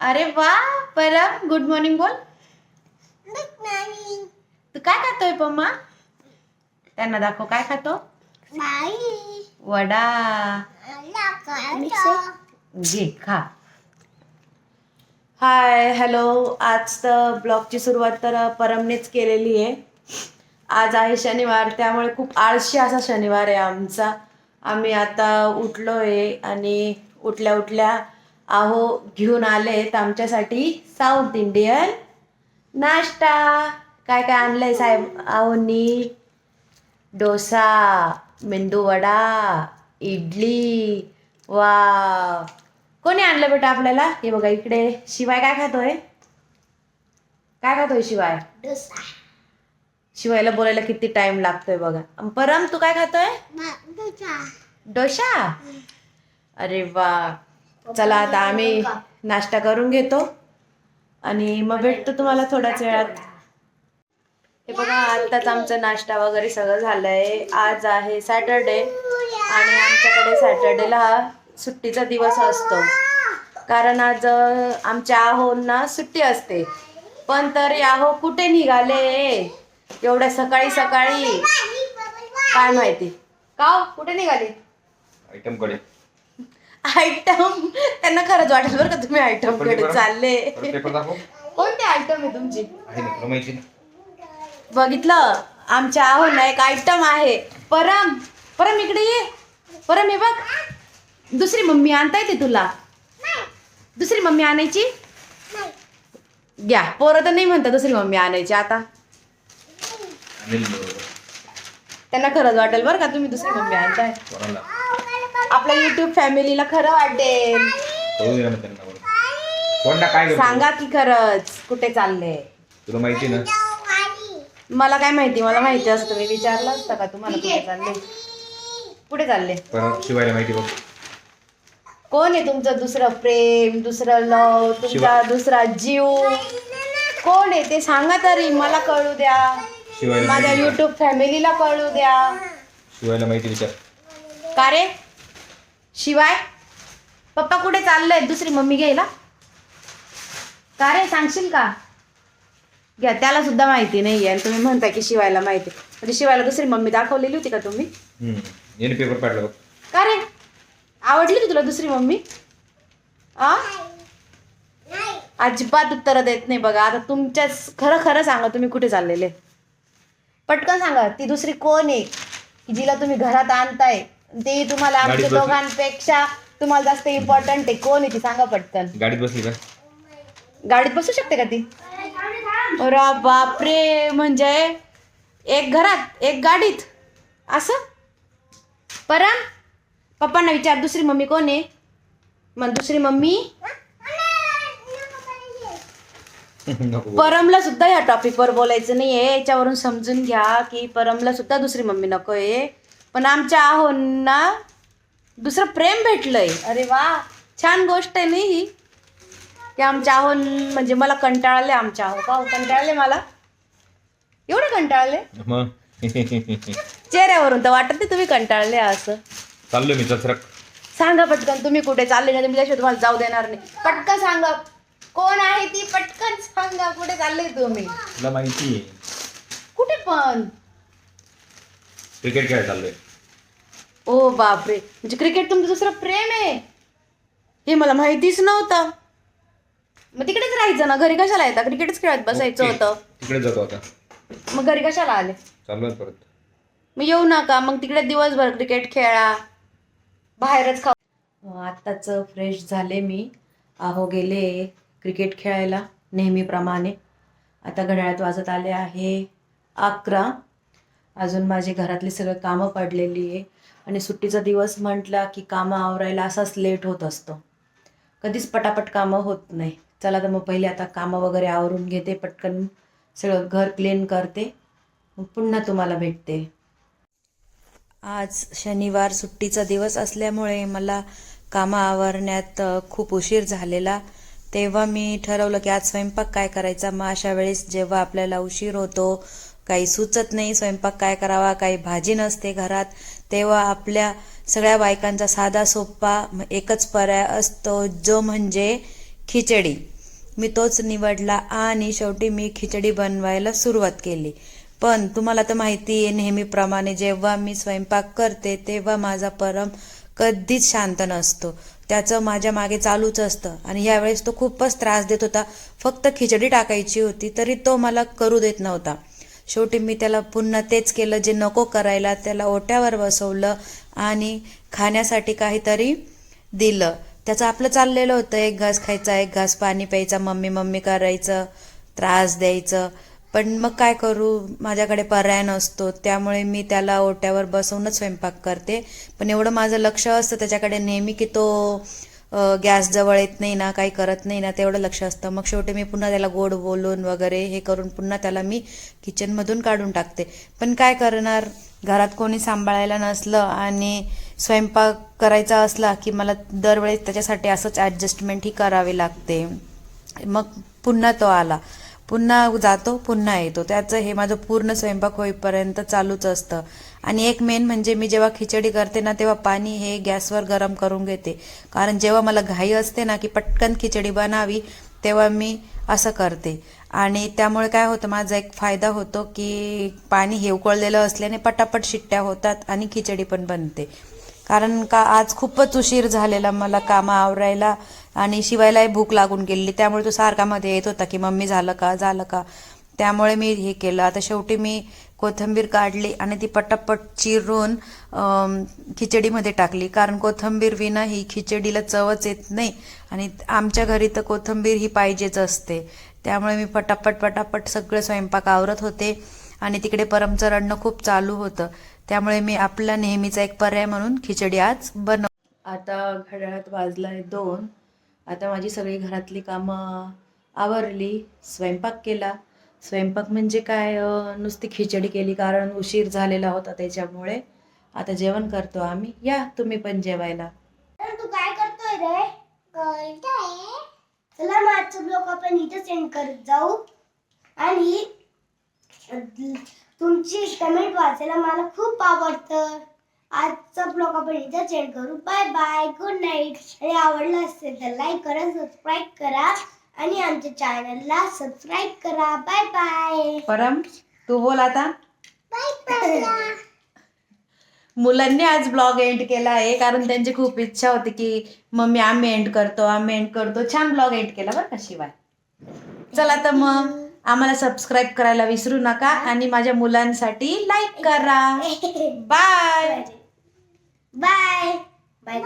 अरे वा Param good morning बोल. तू काय खातोय पम्मा? त्यांना दाखव काय खातो? वडा. घे खा. हाय हॅलो आज तर ब्लॉगची सुरुवात तर परमनेच केलेली आहे. आज आहे शनिवार त्यामुळे खूप आळशी असा शनिवार आहे आमचा. आम्ही आता उठलो आहे आणि उठल्या उठल्या आहो घेऊन आलेत आमच्यासाठी साऊथ इंडियन नाश्ता. काय काय आणलंय साहेब? आहोनी डोसा मेंदू वडा इडली वा कोणी आणलं बेटा आपल्याला? हे बघा इकडे. शिवाय काय खातोय? काय खातोय शिवाय? शिवायला बोलायला किती टाइम लागतोय बघा. परम तू काय खातोय? डोसा. अरे वा. चला आता आम्ही नाश्ता करून घेतो. आणि मग भेटतो तुम्हाला थोड्याच वेळात. हे बघा आत्ताच आमचा नाश्ता वगैरे सगळं झालंय. आज आहे सॅटरडे आणि आमच्याकडे सॅटरडेला सुट्टीचा दिवस असतो. कारण आज आमच्या आहोंना सुट्टी असते. पण तरी आहो कुठे निघाले? एवढ्या सकाळी सकाळी. काय माहिती? का हो? कुठे निघाले? आयटमकडे. आयटम त्यांना खरंच वाटेल बरं का तुम्ही आयटमकडे चालले. पेपर दाखव. कोणते आयटम आहे तुमची? आहे ना तुला माहिती ना? बघितलं? आमच्या आहोंना एक आयटम आहे. परम परम इकडे ये. परम हे बघ. दुसरी मम्मी आणता येते तुला. दुसरी मम्मी आणायची? घ्या. पोरं तर नाही म्हणता दुसरी मम्मी आणायची आता. अनिल बरोबर त्यांना खरंच वाटेल बरं का तुम्ही दुसरी मम्मी आणताय. कोणाला आपल्या युट्यूब फॅमिलीला खरं वाटेल. कळू दे ना त्यांना बरोबर कोणला काय करतो? सांगा की खरंच कुठे चालले? तुला माहिती ना? मला काय माहिती? मला माहिती असतं. मी विचारलं असतं का तुम्हाला कुठे चालले? कुठे चालले? परत शिवायला माहिती बघ. कोण आहे तुमचं दुसरं प्रेम दुसरं लव तुमचा शिवा- दुसरा जीव? कोण आहे? ते सांगा तरी. मला कळू द्या. शिवायला माझ्या माहिती युट्यूब फॅमिलीला कळू द्या. शिवायला माहिती विचार. का रे? शिवाय पप्पा कुठे चाललंय दुसरी मम्मी घ्यायला? का रे? सांगशील का? घ्या त्याला सुद्धा माहिती नाही आणि तुम्ही म्हणता की शिवायला माहिती. म्हणजे शिवायला दुसरी मम्मी दाखवलेली होती का तुम्ही? याने पेपर पाडला बघ. का रे? आवडली होती तुला दुसरी मम्मी? आ? अजिबात उत्तर देत नाही बघा. आता तुमच्याच खरं खरं सांगा तुम्ही कुठे चाललेले. पटकन सांगा ती दुसरी कोण आहे? की जिला तुम्ही घरात आणताय? ते तुम्हाला आमच्या गाडीत बसली. दोघांपेक्षा तुम्हाला जास्त इम्पॉर्टंट आहे. कोण आहे ती? सांगा पटकन. गाडीत बसली का? गाडीत बसू शकते का ती? अरे बापरे म्हणजे एक घरात एक गाडीत. असं? परम पप्पांना विचार दुसरी मम्मी कोण आहे? मग दुसरी मम्मी? नको. बोल. परमला सुद्धा ह्या टॉपिकवर बोलायचं नाही आहे याच्यावरून समजून घ्या की परमला सुद्धा दुसरी मम्मी नको आहे पण आमच्या आहोंना दुसरं प्रेम भेटलंय. अरे वा छान गोष्ट आहे नाही ही? की आमच्या आहोन म्हणजे मला कंटाळले आमच्या आहो. का हो, कंटाळले मला? एवढे कंटाळले मग? चेहऱ्यावरून तर वाटत नाही तुम्ही कंटाळले असं. चाललो मी चचरक सांगा पटकन तुम्ही कुठे चालले ना तुमच्याशिवाय तुम्हाला जाऊ देणार नाही. पटकन सांगा. कोण आहे ती? पटकन सांगा कुठे चालले तुम्ही? तुला माहिती आहे कुठे पण. क्रिकेट खेळायला चाललोय. ओ बापरे. म्हणजे क्रिकेट तुमचं दुसरं प्रेम आहे? हे मला माहितीच नव्हतं. मग तिकडेच राहायचं ना? घरी कशाला येतात क्रिकेटच खेळत बसायचं ओके. होतं. तिकडे जातो आता. मग घरी कशाला आले? चाललोय परत. मग येऊ नका. मग तिकडे दिवसभर क्रिकेट खेळा. बाहेरच खा आत्ताच फ्रेश झाले मी. आहो गेले क्रिकेट खेळायला नेहमीप्रमाणे. आता घड्याळात वाजत आले आहे अकरा. अजून माझी घरातली सगळं कामं पडलेली आहे. आणि सुट्टीचा दिवस म्हटला की कामं आवरायला असाच लेट होत असतो. कधीच पटापट कामं होत नाही. चला तर मग पहिले आता कामं वगैरे आवरून घेते पटकन सगळं घर क्लीन करते. मग पुन्हा तुम्हाला भेटते. आज शनिवार सुट्टीचा दिवस असल्यामुळे मला कामं आवरण्यात खूप उशीर झालेला. तेव्हा मी ठरवलं की आज स्वयंपाक काय करायचा? मग अशा वेळेस जेव्हा आपल्याला उशीर होतो काही सुचत नाही स्वयंपाक काय करावा काही भाजी नसते घरात तेव्हा आपल्या सगळ्या बायकांचा साधा सोपा एकच पर्याय असतो जो म्हणजे खिचडी. मी तोच निवडला आणि शेवटी मी खिचडी बनवायला सुरुवात केली. पण तुम्हाला तर माहिती आहे नेहमीप्रमाणे जेव्हा मी स्वयंपाक करते तेव्हा माझा परम कधीच शांत नसतो. त्याचं माझ्या मागे चालूच असतं. आणि यावेळेस तो खूपच त्रास देत होता. फक्त खिचडी टाकायची होती तरी तो मला करू देत नव्हता. शेवटी मी त्याला पुन्हा तेच केलं जे नको करायला त्याला ओट्यावर बसवलं आणि खाण्यासाठी काहीतरी दिलं. त्याचं आपलं चाललेलं होतं. एक घास खायचा एक घास पाणी प्यायचा मम्मी मम्मी करायचं त्रास द्यायचं. पण मग काय करू? माझ्याकडे पर्याय नसतो. त्यामुळे मी त्याला ओट्यावर बसवूनच स्वयंपाक करते. पण एवढं माझं लक्ष असतं त्याच्याकडे नेहमी की तो गॅस जवळ येत नाही ना काही करत नाही ना तेवढं लक्ष असतं. मग शेवटी मी पुन्हा त्याला गोड बोलून वगैरे हे करून पुन्हा त्याला मी किचनमधून काढून टाकते. पण काय करणार? घरात कोणी सांभाळायला नसलं आणि स्वयंपाक करायचा असला की मला दरवेळेस त्याच्यासाठी असंच ॲडजस्टमेंट ही करावी लागते. मग पुन्हा तो आला. पुन्हा जातो पुन्हा येतो. त्याचं हे माझं पूर्ण स्वयंपाक होईपर्यंत चालूच असतं. आणि एक मेन म्हणजे मी जेव्हा खिचडी करते ना तेव्हा पाणी हे गॅसवर गरम करून घेते. कारण जेव्हा मला घाई असते ना की पटकन खिचडी बनावी तेव्हा मी असं करते. आणि त्यामुळे काय होतं माझा एक फायदा होतो की पाणी हे उकळलेलं असल्याने पटापट शिट्ट्या होतात आणि खिचडी पण बनते. कारण का आज खूपच उशीर झालेला मला कामं आवरायला आणि शिवायलाही भूक लागून गेलेली. त्यामुळे तो सारखा मध्ये येत होता की मम्मी झालं का? झालं का? त्यामुळे मी हे केलं. आता शेवटी मी कोथिंबीर काढली आणि ती पटापट चिरून खिचडीमध्ये टाकली. कारण कोथिंबीर विना ही खिचडीला चवच येत नाही आणि आमच्या घरी तर कोथिंबीर ही पाहिजेच असते. त्यामुळे मी पटापट पटापट सगळं स्वयंपाक आवरत होते आणि तिकडे परमचं रडणं खूप चालू होतं. त्यामुळे मी आपला नेहमीचा एक पर्याय म्हणून खिचडी आज बनव आता घड्याळात वाजला आहे दोन. आता माझी सगळी घरातली कामं आवरली. स्वयंपाक केला. स्वयंपाक म्हणजे काय? नुसती खिचडी केली कारण उशीर झालेला होता त्याच्यामुळे. आता जेवण करतो आम्ही. या तुम्ही पण जेवायला. तर तू काय करतोय रे? चला मग आजचं ब्लॉग आपण इथे सेंड करत जाऊ. आणि तुमची कमेंट वाचायला मला खूप आवडतं. आजचा ब्लॉग आपण इथे सेंड करू. बाय बाय गुड नाईट आणि आवडलं असेल तर लाईक करा सबस्क्राईब करा. आणि आमच्या चॅनलला सबस्क्राईब करा. बाय बाय परम तू बोल आता. बाय बाय मुलांनी आज ब्लॉग एंड केला आहे कारण त्यांची खूप इच्छा होती की मम्मी आम्ही एंड करतो आम्ही एंड करतो. छान ब्लॉग एंड केला बरं का शिवाय. चला तर मग. आम्हाला सबस्क्राईब करायला विसरू नका आणि माझ्या मुलांसाठी लाईक करा. Bye bye bye